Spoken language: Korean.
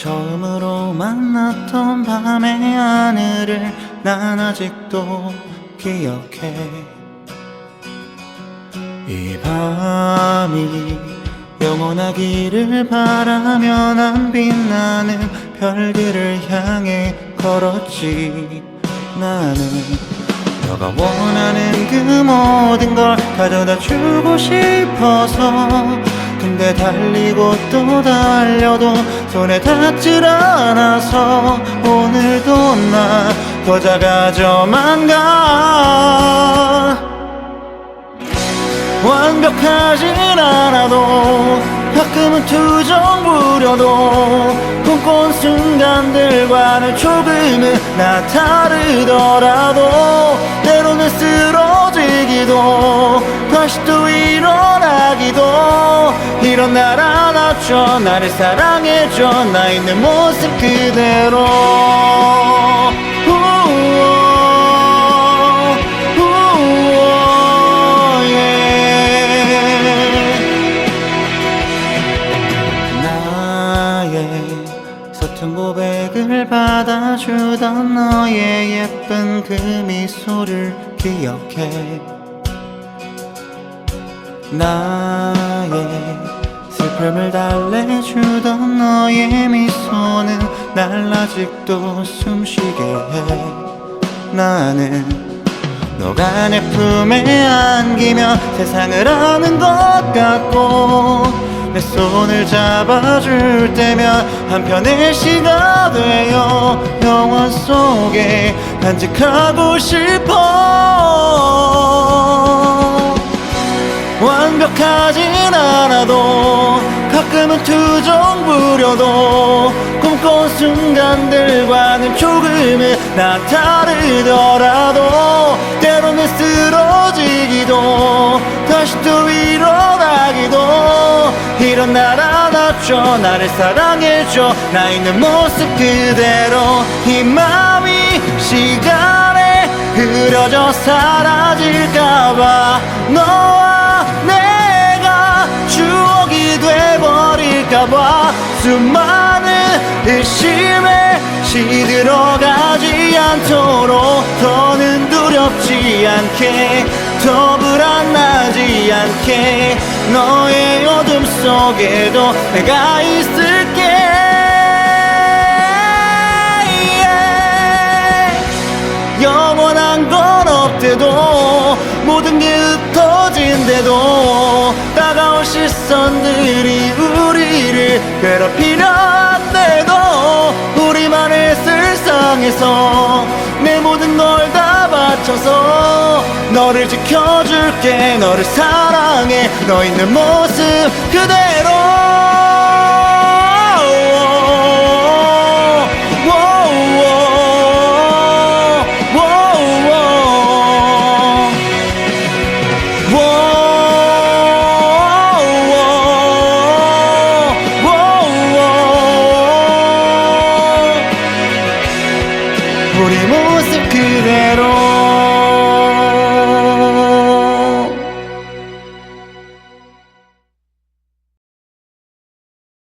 처음으로 만났던 밤의 하늘을 난 아직도 기억해. 이 밤이 영원하기를 바라며 난 빛나는 별들을 향해 걸었지. 나는 너가 원하는 그 모든 걸 가져다 주고 싶어서 근데 달리고 또 달려도 손에 닿질 않아서 오늘도 나 더 작아져만 가. 완벽하진 않아도 가끔은 투정 부려도 꿈꿔온 순간들과는 조금은 나 다르더라도 때로는 쓰러지기도 다시 또 일어나기도 이런 날 안아줘 나를 사랑해줘. 나 있는 모습 그대로. 예. 나의 서툰 고백을 받아주던 너의 예쁜 그 미소를 기억해. 나의 슬픔을 달래주던 너의 미소는 날 아직도 숨쉬게 해. 나는 너가 내 품에 안기며 세상을 아는 것 같고 내 손을 잡아줄 때면 한편의 시가 되어 영원 속에 간직하고 싶어 완벽하진 않아도 가끔은 투정 부려도 꿈꿔온 순간들과는 조금은 나 다르더라도 때로는 쓰러지기도 다시 또 일어나기도. 이런 날 안아줘 나를 사랑해줘. 나 있는 모습 그대로 이 마음이 시간에 흐려져 사라질까봐 너와 수많은 의심에 시들어가지 않도록 더는 두렵지 않게 더 불안하지 않게 너의 어둠 속에도 내가 있을게. 영원한 건 없대도 모든 게 흩어진대도 따가운 시선들이 괴롭히려 한대도 우리만의 세상에서 내 모든 걸 다 바쳐서 너를 지켜줄게. 너를 사랑해. 너 있는 모습 그대로 그대로